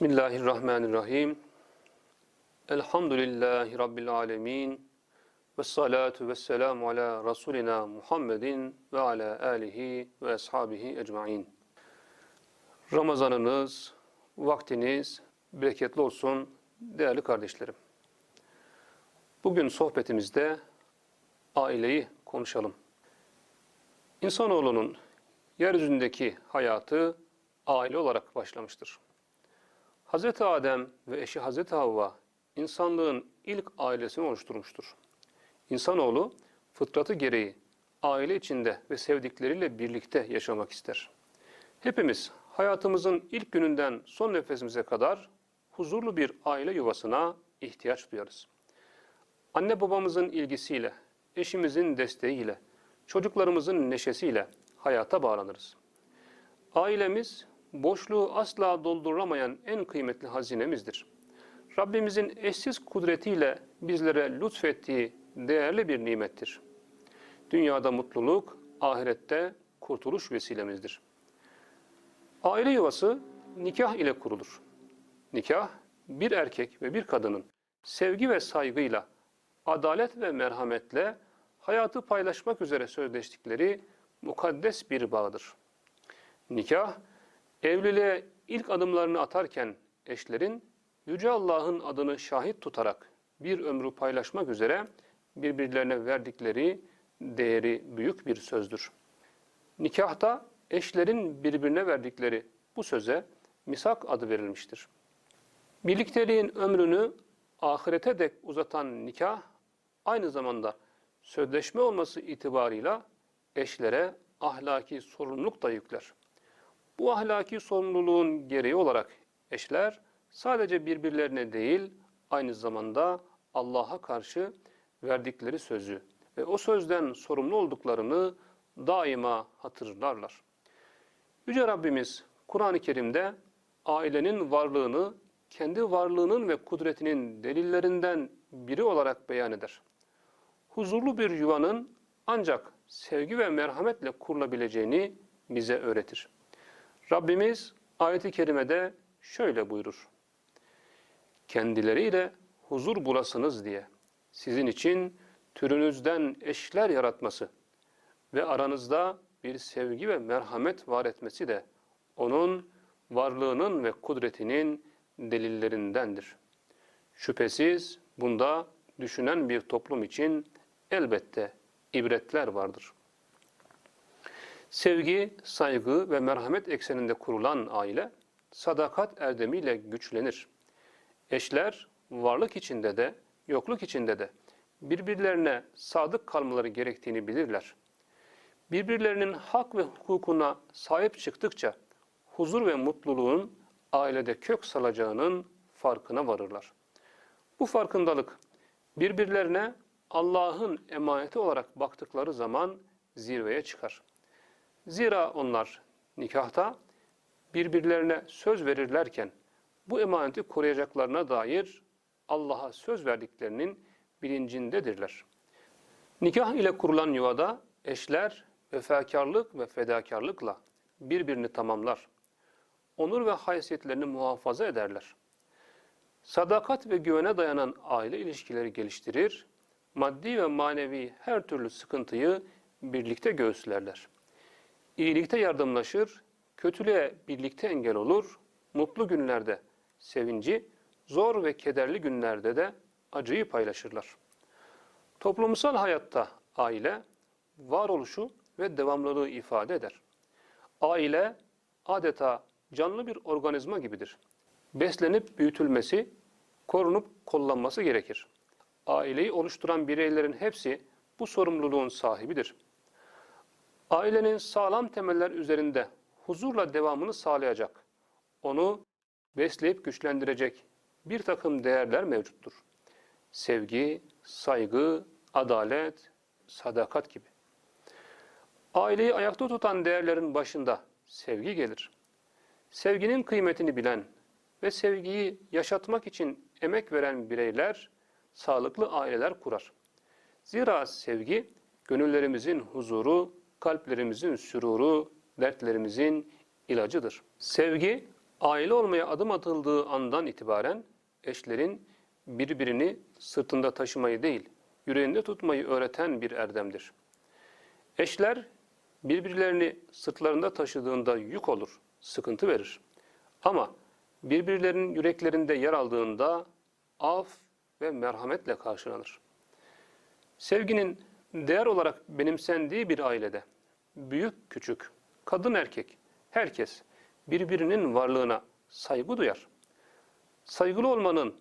Bismillahirrahmanirrahim. Elhamdülillahi Rabbil alemin. Ve salatu ve selamu ala Resulina Muhammedin ve ala alihi ve ashabihi ecmain. Ramazanınız, vaktiniz bereketli olsun değerli kardeşlerim. Bugün sohbetimizde aileyi konuşalım. İnsanoğlunun yeryüzündeki hayatı aile olarak başlamıştır. Hz. Adem ve eşi Hz. Havva insanlığın ilk ailesini oluşturmuştur. İnsanoğlu fıtratı gereği aile içinde ve sevdikleriyle birlikte yaşamak ister. Hepimiz hayatımızın ilk gününden son nefesimize kadar huzurlu bir aile yuvasına ihtiyaç duyarız. Anne babamızın ilgisiyle, eşimizin desteğiyle, çocuklarımızın neşesiyle hayata bağlanırız. Ailemiz boşluğu asla dolduramayan en kıymetli hazinemizdir. Rabbimizin eşsiz kudretiyle bizlere lütfettiği değerli bir nimettir. Dünyada mutluluk, ahirette kurtuluş vesilemizdir. Aile yuvası nikah ile kurulur. Nikah, bir erkek ve bir kadının sevgi ve saygıyla, adalet ve merhametle hayatı paylaşmak üzere sözleştikleri mukaddes bir bağdır. Nikah, evliliğe ilk adımlarını atarken eşlerin Yüce Allah'ın adını şahit tutarak bir ömrü paylaşmak üzere birbirlerine verdikleri değeri büyük bir sözdür. Nikahta eşlerin birbirine verdikleri bu söze misak adı verilmiştir. Birlikteliğin ömrünü ahirete dek uzatan nikah aynı zamanda sözleşme olması itibarıyla eşlere ahlaki sorumluluk da yükler. Bu ahlaki sorumluluğun gereği olarak eşler sadece birbirlerine değil aynı zamanda Allah'a karşı verdikleri sözü ve o sözden sorumlu olduklarını daima hatırlarlar. Yüce Rabbimiz Kur'an-ı Kerim'de ailenin varlığını kendi varlığının ve kudretinin delillerinden biri olarak beyan eder. Huzurlu bir yuvanın ancak sevgi ve merhametle kurulabileceğini bize öğretir. Rabbimiz ayeti kerimede şöyle buyurur. Kendileriyle huzur bulasınız diye sizin için türünüzden eşler yaratması ve aranızda bir sevgi ve merhamet var etmesi de onun varlığının ve kudretinin delillerindendir. Şüphesiz bunda düşünen bir toplum için elbette ibretler vardır. Sevgi, saygı ve merhamet ekseninde kurulan aile, sadakat erdemiyle güçlenir. Eşler, varlık içinde de, yokluk içinde de birbirlerine sadık kalmaları gerektiğini bilirler. Birbirlerinin hak ve hukukuna sahip çıktıkça huzur ve mutluluğun ailede kök salacağının farkına varırlar. Bu farkındalık birbirlerine Allah'ın emaneti olarak baktıkları zaman zirveye çıkar. Zira onlar nikahta birbirlerine söz verirlerken bu emaneti koruyacaklarına dair Allah'a söz verdiklerinin bilincindedirler. Nikah ile kurulan yuvada eşler vefakarlık ve fedakarlıkla birbirini tamamlar. Onur ve haysiyetlerini muhafaza ederler. Sadakat ve güvene dayanan aile ilişkileri geliştirir, maddi ve manevi her türlü sıkıntıyı birlikte göğüslerler. İyilikte yardımlaşır, kötülüğe birlikte engel olur, mutlu günlerde sevinci, zor ve kederli günlerde de acıyı paylaşırlar. Toplumsal hayatta aile varoluşu ve devamlılığı ifade eder. Aile adeta canlı bir organizma gibidir. Beslenip büyütülmesi, korunup kollanması gerekir. Aileyi oluşturan bireylerin hepsi bu sorumluluğun sahibidir. Ailenin sağlam temeller üzerinde huzurla devamını sağlayacak, onu besleyip güçlendirecek bir takım değerler mevcuttur. Sevgi, saygı, adalet, sadakat gibi. Aileyi ayakta tutan değerlerin başında sevgi gelir. Sevginin kıymetini bilen ve sevgiyi yaşatmak için emek veren bireyler sağlıklı aileler kurar. Zira sevgi gönüllerimizin huzuru, kalplerimizin süruru, dertlerimizin ilacıdır. Sevgi Aile olmaya adım atıldığı andan itibaren eşlerin birbirini sırtında taşımayı değil, yüreğinde tutmayı öğreten bir erdemdir. Eşler birbirlerini sırtlarında taşıdığında yük olur, sıkıntı verir. Ama birbirlerinin yüreklerinde yer aldığında af ve merhametle karşılanır. Sevginin değer olarak benimsendiği bir ailede büyük küçük, kadın erkek, herkes birbirinin varlığına saygı duyar. Saygılı olmanın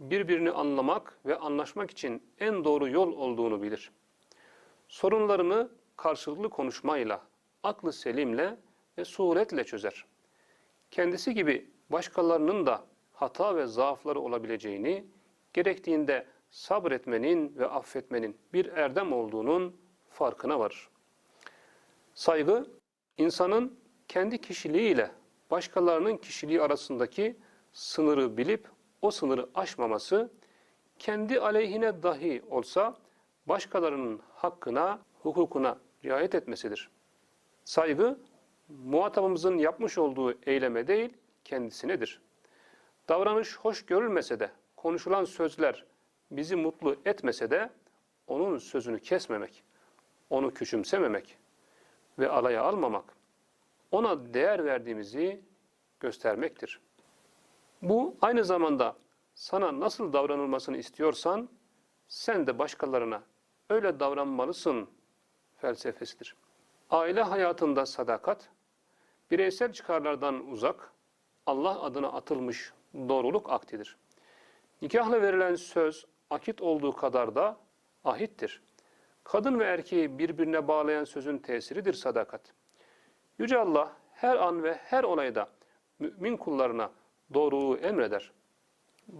birbirini anlamak ve anlaşmak için en doğru yol olduğunu bilir. Sorunlarını karşılıklı konuşmayla, aklı selimle ve suretle çözer. Kendisi gibi başkalarının da hata ve zaafları olabileceğini, gerektiğinde sabretmenin ve affetmenin bir erdem olduğunun farkına varır. Saygı, insanın kendi kişiliğiyle başkalarının kişiliği arasındaki sınırı bilip o sınırı aşmaması, kendi aleyhine dahi olsa başkalarının hakkına, hukukuna riayet etmesidir. Saygı, muhatabımızın yapmış olduğu eyleme değil, kendisinedir. Davranış hoş görülmese de, konuşulan sözler bizi mutlu etmese de, onun sözünü kesmemek, onu küçümsememek ve alaya almamak, ona değer verdiğimizi göstermektir. Bu aynı zamanda sana nasıl davranılmasını istiyorsan, sen de başkalarına öyle davranmalısın felsefesidir. Aile hayatında sadakat, bireysel çıkarlardan uzak, Allah adına atılmış doğruluk aktidir. Nikahla verilen söz akit olduğu kadar da ahittir. Kadın ve erkeği birbirine bağlayan sözün tesiridir sadakat. Yüce Allah her an ve her olayda mümin kullarına doğruluğu emreder.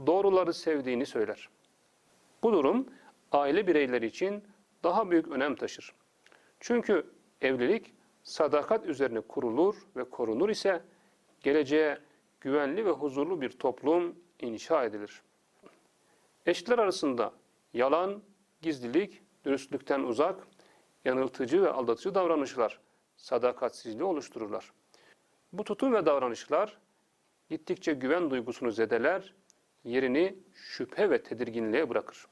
Doğruları sevdiğini söyler. Bu durum aile bireyleri için daha büyük önem taşır. Çünkü evlilik sadakat üzerine kurulur ve korunur ise geleceğe güvenli ve huzurlu bir toplum inşa edilir. Eşler arasında yalan, gizlilik, dürüstlükten uzak, yanıltıcı ve aldatıcı davranışlar sadakatsizliği oluştururlar. Bu tutum ve davranışlar gittikçe güven duygusunu zedeler, yerini şüphe ve tedirginliğe bırakır.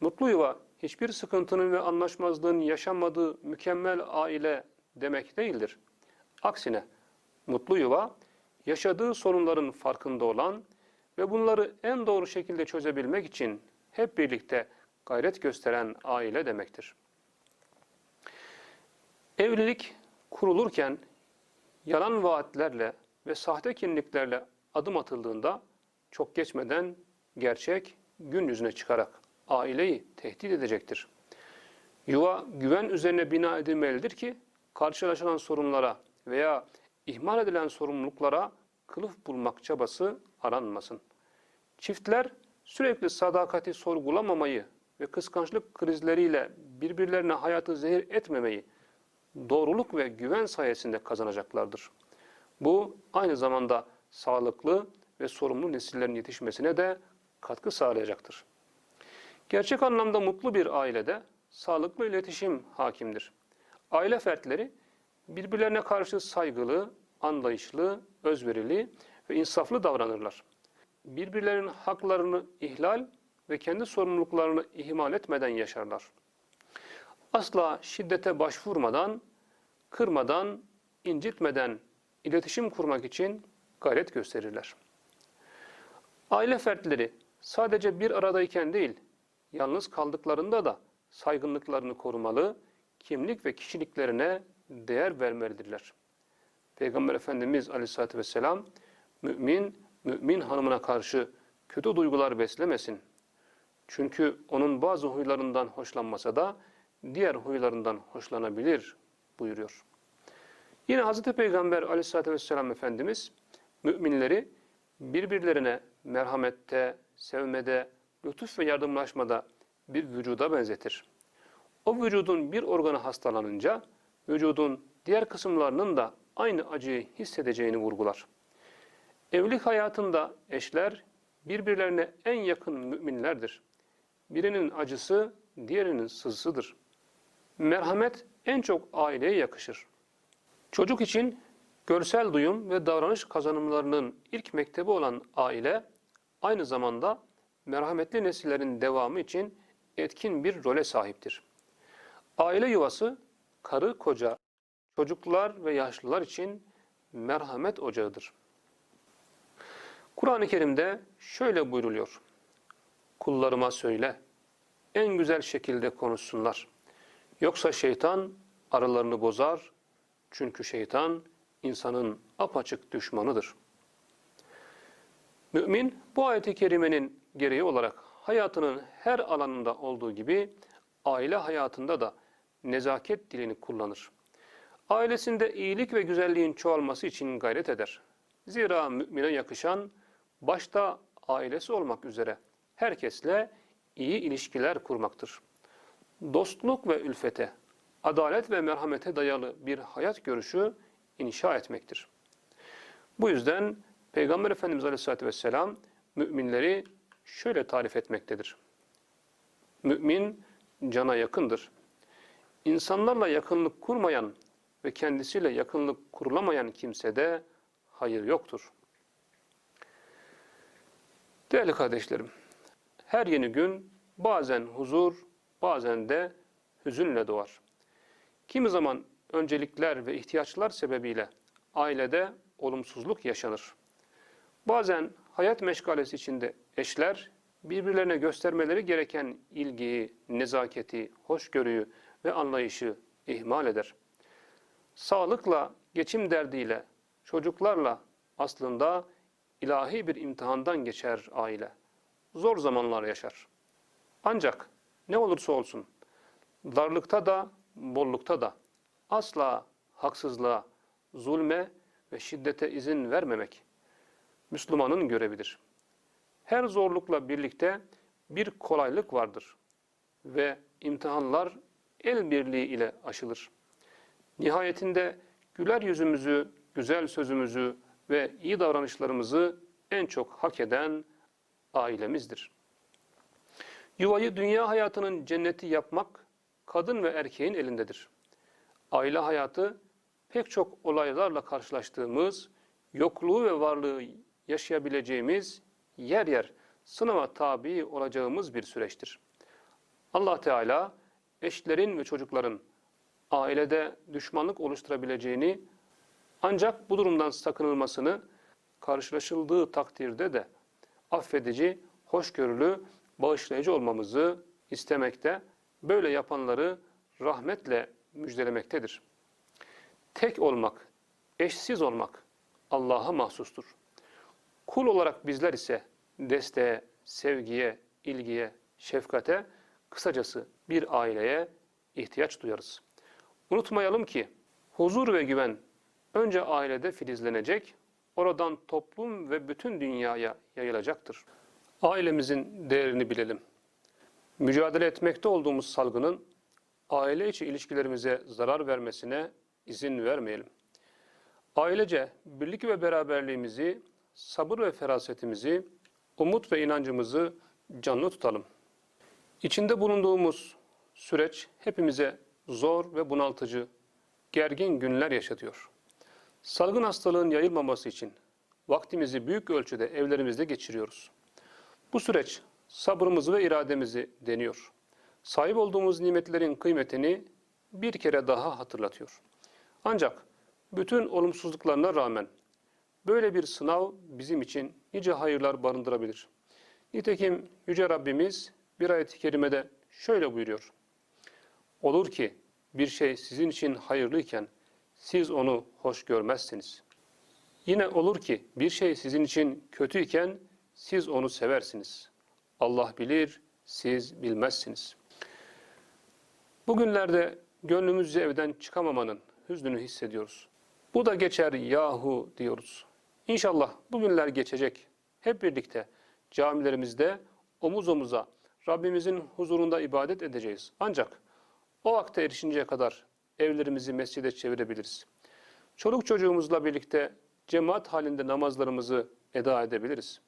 Mutlu yuva hiçbir sıkıntının ve anlaşmazlığın yaşanmadığı mükemmel aile demek değildir. Aksine mutlu yuva yaşadığı sorunların farkında olan ve bunları en doğru şekilde çözebilmek için hep birlikte gayret gösteren aile demektir. Evlilik kurulurken yalan vaatlerle ve sahte kimliklerle adım atıldığında çok geçmeden gerçek gün yüzüne çıkarak aileyi tehdit edecektir. Yuva güven üzerine bina edilmelidir ki karşılaşılan sorunlara veya ihmal edilen sorumluluklara kılıf bulmak çabası aranmasın. Çiftler sürekli sadakati sorgulamamayı ve kıskançlık krizleriyle birbirlerine hayatı zehir etmemeyi doğruluk ve güven sayesinde kazanacaklardır. Bu aynı zamanda sağlıklı ve sorumlu nesillerin yetişmesine de katkı sağlayacaktır. Gerçek anlamda mutlu bir ailede sağlıklı iletişim hakimdir. Aile fertleri birbirlerine karşı saygılı, anlayışlı, özverili ve insaflı davranırlar. Birbirlerinin haklarını ihlal ve kendi sorumluluklarını ihmal etmeden yaşarlar. Asla şiddete başvurmadan, kırmadan, incitmeden iletişim kurmak için gayret gösterirler. Aile fertleri sadece bir aradayken değil, yalnız kaldıklarında da saygınlıklarını korumalı, kimlik ve kişiliklerine değer vermelidirler. Peygamber Efendimiz Aleyhisselatü Vesselam, mümin, mümin hanımına karşı kötü duygular beslemesin. Çünkü onun bazı huylarından hoşlanmasa da diğer huylarından hoşlanabilir buyuruyor. Yine Hazreti Peygamber Aleyhisselatü Vesselam Efendimiz müminleri birbirlerine merhamette, sevmede, lütuf ve yardımlaşmada bir vücuda benzetir. O vücudun bir organı hastalanınca vücudun diğer kısımlarının da aynı acıyı hissedeceğini vurgular. Evlilik hayatında eşler birbirlerine en yakın müminlerdir. Birinin acısı diğerinin sızısıdır. Merhamet en çok aileye yakışır. Çocuk için Görsel duyum ve davranış kazanımlarının ilk mektebi olan aile, aynı zamanda merhametli nesillerin devamı için etkin bir role sahiptir. Aile yuvası, karı koca, çocuklar ve yaşlılar için merhamet ocağıdır. Kur'an-ı Kerim'de şöyle buyruluyor. Kullarıma söyle, en güzel şekilde konuşsunlar. Yoksa şeytan aralarını bozar, çünkü şeytan insanın apaçık düşmanıdır. Mümin bu ayet-i kerimenin gereği olarak hayatının her alanında olduğu gibi aile hayatında da nezaket dilini kullanır. Ailesinde iyilik ve güzelliğin çoğalması için gayret eder. Zira mümine yakışan başta ailesi olmak üzere herkesle iyi ilişkiler kurmaktır. Dostluk ve ülfete, adalet ve merhamete dayalı bir hayat görüşü inşa etmektir. Bu yüzden Peygamber Efendimiz Aleyhisselatü Vesselam müminleri şöyle tarif etmektedir. Mümin cana yakındır. İnsanlarla yakınlık kurmayan ve kendisiyle yakınlık kurulamayan kimsede hayır yoktur. Değerli kardeşlerim, her yeni gün bazen huzur, bazen de hüzünle doğar. Kimi zaman öncelikler ve ihtiyaçlar sebebiyle ailede olumsuzluk yaşanır. Bazen hayat meşgalesi içinde eşler birbirlerine göstermeleri gereken ilgiyi, nezaketi, hoşgörüyü ve anlayışı ihmal eder. Sağlıkla, geçim derdiyle, çocuklarla aslında ilahi bir imtihandan geçer aile. Zor zamanlar yaşar. Ancak ne olursa olsun darlıkta da bollukta da asla haksızlığa, zulme ve şiddete izin vermemek Müslümanın görevidir. Her zorlukla birlikte bir kolaylık vardır ve imtihanlar el birliği ile aşılır. Nihayetinde güler yüzümüzü, güzel sözümüzü ve iyi davranışlarımızı en çok hak eden ailemizdir. Yuvayı dünya hayatının cenneti yapmak kadın ve erkeğin elindedir. Aile hayatı pek çok olaylarla karşılaştığımız, yokluğu ve varlığı yaşayabileceğimiz, yer yer sınava tabi olacağımız bir süreçtir. Allah Teala eşlerin ve çocukların ailede düşmanlık oluşturabileceğini ancak bu durumdan sakınılmasını karşılaşıldığı takdirde de affedici, hoşgörülü, bağışlayıcı olmamızı istemekte, böyle yapanları rahmetle müjdelemektedir. Tek olmak, eşsiz olmak Allah'a mahsustur. Kul olarak bizler ise desteğe, sevgiye, ilgiye, şefkate, kısacası bir aileye ihtiyaç duyarız. Unutmayalım ki huzur ve güven önce ailede filizlenecek, oradan toplum ve bütün dünyaya yayılacaktır. Ailemizin değerini bilelim. Mücadele etmekte olduğumuz salgının aile içi ilişkilerimize zarar vermesine izin vermeyelim. Ailece birlik ve beraberliğimizi, sabır ve ferasetimizi, umut ve inancımızı canlı tutalım. İçinde bulunduğumuz süreç hepimize zor ve bunaltıcı, gergin günler yaşatıyor. Salgın hastalığın yayılmaması için vaktimizi büyük ölçüde evlerimizde geçiriyoruz. Bu süreç sabrımızı ve irademizi deniyor. Sahip olduğumuz nimetlerin kıymetini bir kere daha hatırlatıyor. Ancak bütün olumsuzluklarına rağmen böyle bir sınav bizim için nice hayırlar barındırabilir. Nitekim Yüce Rabbimiz bir ayet-i kerimede şöyle buyuruyor. Olur ki bir şey sizin için hayırlıyken siz onu hoş görmezsiniz. Yine olur ki bir şey sizin için kötüyken siz onu seversiniz. Allah bilir, siz bilmezsiniz. Bugünlerde gönlümüzce evden çıkamamanın hüznünü hissediyoruz. Bu da geçer yahu diyoruz. İnşallah bu günler geçecek. Hep birlikte camilerimizde omuz omuza Rabbimizin huzurunda ibadet edeceğiz. Ancak o vakte erişinceye kadar evlerimizi mescide çevirebiliriz. Çoluk çocuğumuzla birlikte cemaat halinde namazlarımızı eda edebiliriz.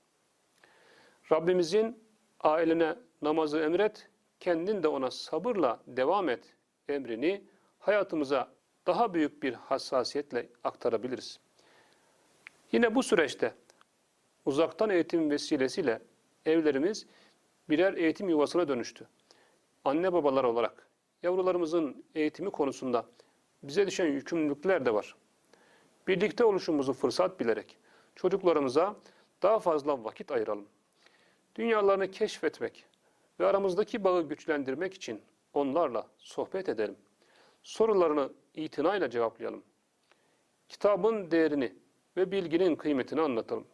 Rabbimizin ailene namazı emret, kendin de ona sabırla devam et emrini hayatımıza daha büyük bir hassasiyetle aktarabiliriz. Yine bu süreçte uzaktan eğitim vesilesiyle evlerimiz birer eğitim yuvasına dönüştü. Anne babalar olarak yavrularımızın eğitimi konusunda bize düşen yükümlülükler de var. Birlikte oluşumuzu fırsat bilerek çocuklarımıza daha fazla vakit ayıralım. Dünyalarını keşfetmek ve aramızdaki bağı güçlendirmek için onlarla sohbet edelim. Sorularını itinayla cevaplayalım. Kitabın değerini ve bilginin kıymetini anlatalım.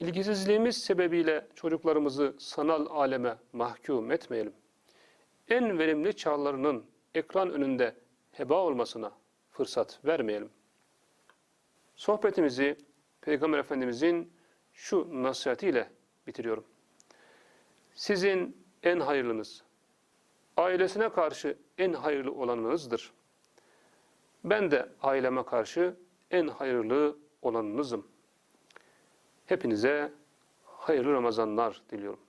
İlgisizliğimiz sebebiyle çocuklarımızı sanal aleme mahkum etmeyelim. En verimli çağlarının ekran önünde heba olmasına fırsat vermeyelim. Sohbetimizi Peygamber Efendimizin şu nasihatiyle bitiriyorum. Sizin en hayırlınız, ailesine karşı en hayırlı olanınızdır. Ben de aileme karşı en hayırlı olanınızım. Hepinize hayırlı Ramazanlar diliyorum.